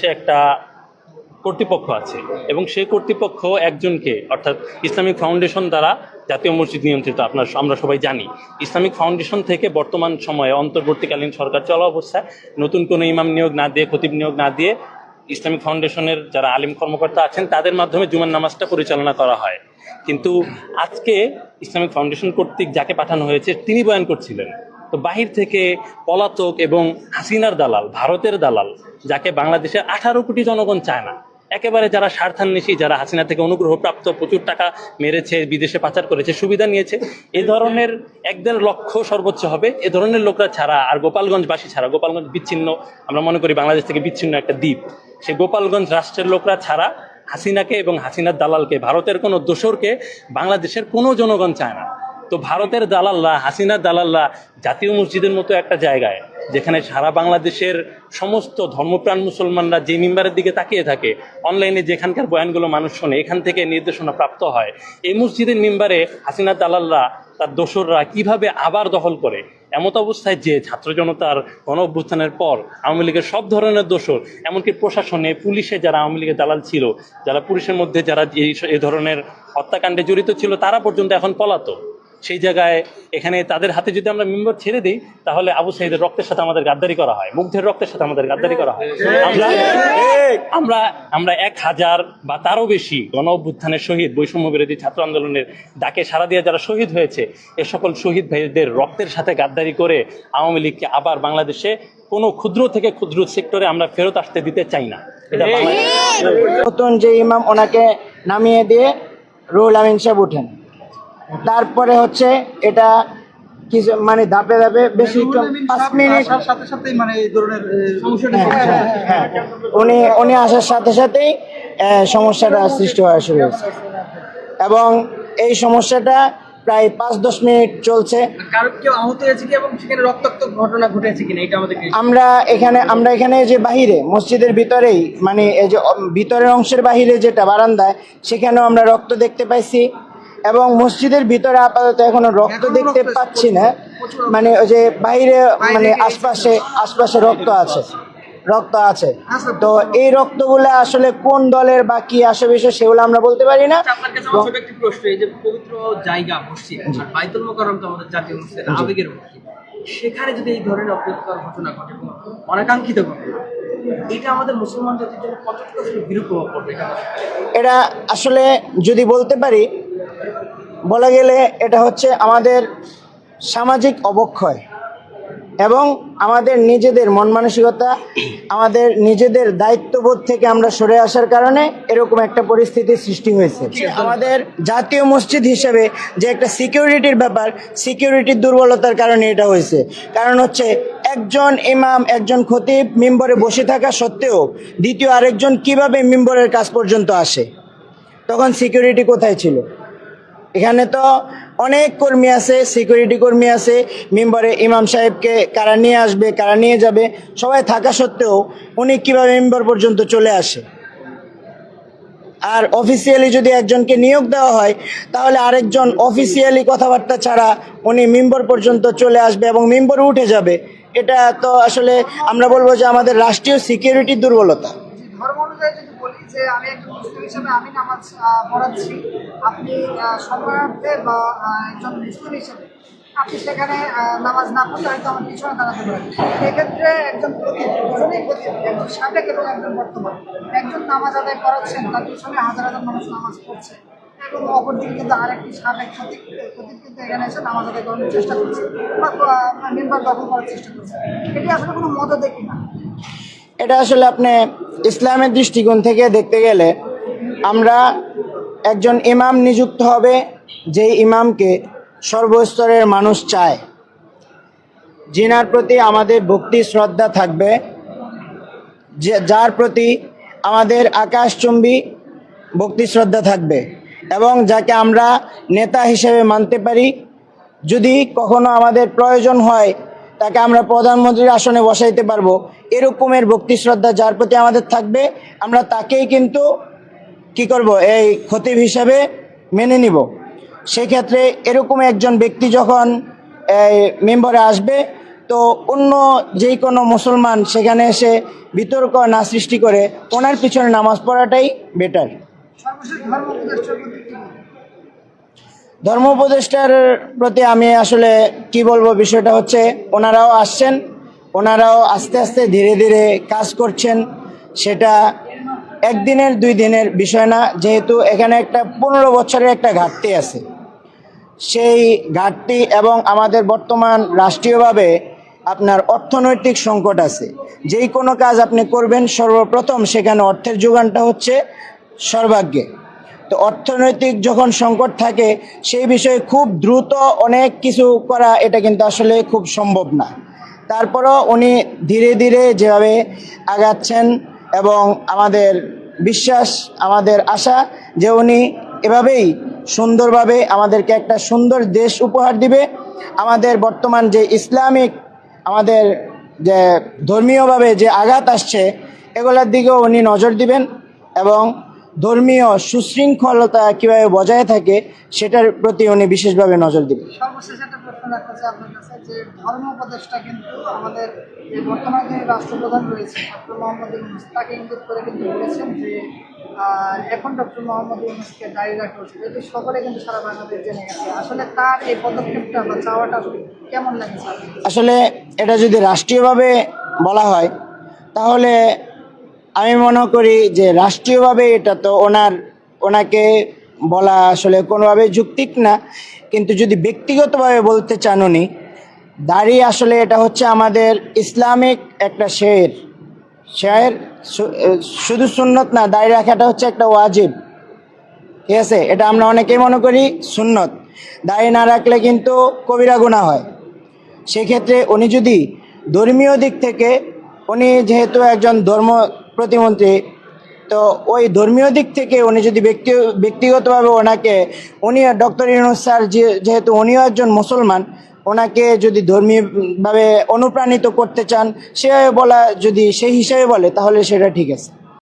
বাংলাদেশে একটা কর্তৃপক্ষ আছে এবং সেই কর্তৃপক্ষ একজনকে, অর্থাৎ ইসলামিক ফাউন্ডেশন দ্বারা জাতীয় মসজিদ নিয়ন্ত্রিত, আপনার, আমরা সবাই জানি, ইসলামিক ফাউন্ডেশন থেকে বর্তমান সময়ে অন্তর্বর্তীকালীন সরকার চলা অবস্থায় নতুন কোনো ইমাম নিয়োগ না দিয়ে, খতিব নিয়োগ না দিয়ে ইসলামিক ফাউন্ডেশনের যারা আলিম কর্মকর্তা আছেন, তাদের মাধ্যমে জুমার নামাজটা পরিচালনা করা হয়। কিন্তু আজকে ইসলামিক ফাউন্ডেশন কর্তৃক যাকে পাঠানো হয়েছে, তিনি বয়ান করছিলেন। তো বাহির থেকে পলাতক এবং হাসিনার দালাল, ভারতের দালাল, যাকে বাংলাদেশের আঠারো কোটি জনগণ চায় না, একেবারে যারা স্বার্থান্বেষী, যারা হাসিনা থেকে অনুগ্রহ প্রাপ্ত প্রচুর টাকা মেরেছে, বিদেশে পাচার করেছে, সুবিধা নিয়েছে, এ ধরনের একদের লক্ষ্য সর্বোচ্চ হবে, এ ধরনের লোকরা ছাড়া আর গোপালগঞ্জবাসী ছাড়া, গোপালগঞ্জ বিচ্ছিন্ন, আমরা মনে করি বাংলাদেশ থেকে বিচ্ছিন্ন একটা দ্বীপ, সে গোপালগঞ্জ রাষ্ট্রের লোকরা ছাড়া হাসিনাকে এবং হাসিনার দালালকে, ভারতের কোনো দোসরকে বাংলাদেশের কোনো জনগণ চায় না। তো ভারতের দালাল্লা হাসিনার দালাল্লা জাতীয় মসজিদের মতো একটা জায়গায়, যেখানে সারা বাংলাদেশের সমস্ত ধর্মপ্রাণ মুসলমানরা যে মেম্বারের দিকে তাকিয়ে থাকে অনলাইনে যেখানকার বয়ানগুলো মানুষ শোনে, এখান থেকে নির্দেশনা প্রাপ্ত হয়। এই মসজিদের মেম্বারে হাসিনা দালাল্লা তার দোসররা কীভাবে আবার দখল করে? এমত অবস্থায় যে ছাত্র জনতার গণ অভ্যুত্থানের পর আওয়ামী লীগের সব ধরনের দোসর, এমনকি প্রশাসনে, পুলিশে যারা আওয়ামী লীগের দালাল ছিল, যারা পুলিশের মধ্যে যারা এই ধরনের হত্যাকাণ্ডে জড়িত ছিল, তারা পর্যন্ত এখন পলাতক। সেই জায়গায় এখানে তাদের হাতে যদি আমরা মেম্বার ছেড়ে দিই, তাহলে আবু সাইদের রক্তের সাথে আমাদের গাদ্দারি করা হয়, মুগ্ধের রক্তের সাথে আমাদের গাদ্দারি করা হয়। আমরা আমরা আমরা এক হাজার বা তারও বেশি গণ অভ্যুত্থানের শহীদ, বৈষম্য বিরোধী ছাত্র আন্দোলনের ডাকে সারা দিয়ে যারা শহীদ হয়েছে, এ সকল শহীদ ভাইদের রক্তের সাথে গাদ্দারি করে আওয়ামী লীগকে আবার বাংলাদেশে কোনো ক্ষুদ্র থেকে ক্ষুদ্র সেক্টরে আমরা ফেরত আসতে দিতে চাই না। এটা নতুন যে ইমাম ওনাকে নামিয়ে দিয়ে রুহুল আমিন সাহেব উঠেন। তারপরে হচ্ছে এটা কিছু মানে ধাপে ধাপে বেশি পাঁচ মিনিট সাথে সাথেই মানে এই ধরনের হ্যাঁ, হ্যাঁ, উনি উনি আসার সাথে সাথেই সমস্যাটা সৃষ্টি হওয়া শুরু হয়েছে। এবং এই সমস্যাটা প্রায় পাঁচ দশ মিনিট চলছে। কারও কেউ আহত হয়েছে কি এবং সেখানে রক্তাক্ত ঘটনা ঘটেছে কিনা? এটা আমাদেরকে আমরা এখানে আমরা এখানে যে বাহিরে মসজিদের ভিতরেই মানে এই যে ভিতরের অংশের বাহিরে যেটা বারান্দায় সেখানেও আমরা রক্ত দেখতে পাইছি। এবং মসজিদের ভিতরে আপাতত এখনও রক্ত দেখতে পাচ্ছি না। মানে ওই যে বাইরে মানে আশপাশে আশপাশে রক্ত আছে। রক্ত আছে। আচ্ছা। তো এই রক্তগুলো আসলে কোন দলের বা কি আসে বিষয় সেগুলো আমরা বলতে পারি না। আপনার কাছে আমার ছোট একটি প্রশ্ন এই যে পবিত্র জায়গা মসজিদ বাইতুল মোকাররম তো আমাদের জাতীয় মসজিদ আবেগের মসজিদ। সেখানে যদি এই ধরনের অপ্রীতিকর ঘটনা ঘটে অনাকাঙ্ক্ষিত ঘটনা এটা আমাদের মুসলমান জাতির জন্য কতটুকু বিরূপ প্রভাব পড়বে? এটা এটা আসলে যদি বলতে পারি বলা গেলে এটা হচ্ছে আমাদের সামাজিক অবক্ষয় এবং আমাদের নিজেদের মন মানসিকতা আমাদের নিজেদের দায়িত্ববোধ থেকে আমরা সরে আসার কারণে এরকম একটা পরিস্থিতির সৃষ্টি হয়েছে। আমাদের জাতীয় মসজিদ হিসেবে যে একটা সিকিউরিটির ব্যাপার সিকিউরিটির দুর্বলতার কারণে এটা হয়েছে। কারণ হচ্ছে একজন ইমাম একজন খতিব মেম্বরে বসে থাকা সত্ত্বেও দ্বিতীয় আরেকজন কীভাবে মেম্বরের কাজ পর্যন্ত আসে? তখন সিকিউরিটি কোথায় ছিল? এখানে তো অনেক কর্মী আছে সিকিউরিটি কর্মী আছে, মেম্বারে ইমাম সাহেবকে কারা নিয়ে আসবে, কারা নিয়ে যাবে, সবাই থাকা সত্ত্বেও উনি কীভাবে মেম্বার পর্যন্ত চলে আসে? আর অফিসিয়ালি যদি একজনকে নিয়োগ দেওয়া হয়, তাহলে আরেকজন অফিসিয়ালি কথাবার্তা ছাড়া উনি মেম্বার পর্যন্ত চলে আসবে এবং মেম্বারে উঠে যাবে। এটা তো আসলে আমরা বলব যে আমাদের রাষ্ট্রীয় সিকিউরিটির দুর্বলতা। যে আমি একজন মুসলিম হিসেবে আমি নামাজ পড়াচ্ছি। আপনি সম্মানার্থে বা একজন মুসলিম হিসেবে আপনি সেখানে নামাজ না পড়লে হয়তো আমার পিছনে দাঁড়াতে পারেন এক্ষেত্রে একজন প্রতি দুজনেই প্রতি, একজন সাবেক এবং একজন বর্তমান। একজন নামাজ আদায় করাচ্ছেন, তার পিছনে হাজার হাজার মানুষ নামাজ পড়ছে এবং অপরদিকে কিন্তু আরেকটি সাবেক প্রতীক প্রতীক কিন্তু এখানে এসে নামাজ আদায় করানোর চেষ্টা করছে বা মেম্বার দখল করার চেষ্টা করছে। এটি আসলে কোনো মত দেখি না এটা আসলে আপনি ইসলামের দৃষ্টিকোণ থেকে দেখতে গেলে আমরা একজন ইমাম নিযুক্ত হবে যেই ইমামকে সর্বস্তরের মানুষ চায়। জিনার প্রতি আমাদের ভক্তি, শ্রদ্ধা থাকবে, যে যার প্রতি আমাদের আকাশচুম্বী ভক্তি, শ্রদ্ধা থাকবে এবং যাকে আমরা নেতা হিসেবে মানতে পারি। যদি কখনো আমাদের প্রয়োজন হয় তাকে আমরা প্রধানমন্ত্রীর আসনে বসাইতে পারব। এরকমের ভক্তি শ্রদ্ধা যার প্রতি আমাদের থাকবে, আমরা তাকেই কিন্তু কি করব, এই খতিব হিসাবে মেনে নিব। সেক্ষেত্রে এরকম একজন ব্যক্তি যখন, এই, মেম্বারে আসবে, তো অন্য যেই কোনো মুসলমান সেখানে এসে বিতর্ক না সৃষ্টি করে ওনার পিছনে নামাজ পড়াটাই বেটার ধর্ম উপদেষ্টার প্রতি আমি আসলে কি বলব বিষয়টা হচ্ছে, ওনারাও আসছেন, ওনারাও আস্তে আস্তে ধীরে ধীরে কাজ করছেন। সেটা একদিনের, দুই দিনের বিষয় না, যেহেতু এখানে একটা পনেরো বছরের একটা ঘাটতি আছে। সেই ঘাটতি এবং আমাদের বর্তমান রাষ্ট্রীয়ভাবে আপনার অর্থনৈতিক সংকট আছে। যেই কোনো কাজ আপনি করবেন, সর্বপ্রথম সেখানে অর্থের যোগানটা হচ্ছে সর্বাগ্যে তো অর্থনৈতিক যখন সংকট থাকে, সেই বিষয়ে খুব দ্রুত অনেক কিছু করা এটা কিন্তু আসলে খুব সম্ভব না। তারপরও উনি ধীরে ধীরে যেভাবে আগাচ্ছেন এবং আমাদের বিশ্বাস, আমাদের আশা যে উনি এভাবেই সুন্দরভাবে আমাদেরকে একটা সুন্দর দেশ উপহার দিবে। আমাদের বর্তমান যে ইসলামিক, আমাদের যে ধর্মীয়ভাবে যে আঘাত আসছে, এগুলোর দিকেও উনি নজর দিবেন এবং ধর্মীয় সুশৃঙ্খলতা কীভাবে বজায় থাকে সেটার প্রতি উনি বিশেষভাবে নজর দিবেন। সর্বশেষ একটা প্রশ্ন রাখতে চাই আপনার কাছে যে ধর্ম কিন্তু আমাদের বর্তমানে রাষ্ট্রপ্রধান রয়েছে ডক্টর মোহাম্মদ ইউনুস তাকে ইঙ্গিত করে কিন্তু বলেছেন যে আহ, এখন ডক্টর মোহাম্মদ ইউনুসকে দাঁড়িয়ে রাখা উচিত। এটি সকলে কিন্তু সারা বাংলাদেশ জেনে গেছে। আসলে তার এই পদক্ষেপটা বা চাওয়াটা কেমন লাগছে? আসলে এটা যদি রাষ্ট্রীয়ভাবে বলা হয় তাহলে আমি মনে করি যে রাষ্ট্রীয়ভাবে এটা তো ওনার, ওনাকে বলা আসলে কোনোভাবে যুক্তিক না, কিন্তু যদি ব্যক্তিগতভাবে বলতে চান উনি, দাঁড়িয়ে আসলে এটা হচ্ছে আমাদের ইসলামিক একটা শের। শের শুধু সুন্নত না, দাঁড়িয়ে রাখাটা হচ্ছে একটা ওয়াজিব। ঠিক আছে? এটা আমরা অনেকেই মনে করি সুন্নত। দাঁড়িয়ে না রাখলে কিন্তু কবিরা গুণা হয়। সেক্ষেত্রে উনি যদি ধর্মীয় দিক থেকে, উনি যেহেতু একজন ধর্ম প্রতিমন্ত্রী। তো ওই ধর্মীয় দিক থেকে উনি যদি ব্যক্তি ব্যক্তিগতভাবে ওনাকে উনি ডক্টর ইউনুস স্যার যেহেতু উনিও একজন মুসলমান, ওনাকে যদি ধর্মীয়ভাবে অনুপ্রাণিত করতে চান, সে বলা যদি সেই হিসাবে বলে, তাহলে সেটা ঠিক আছে।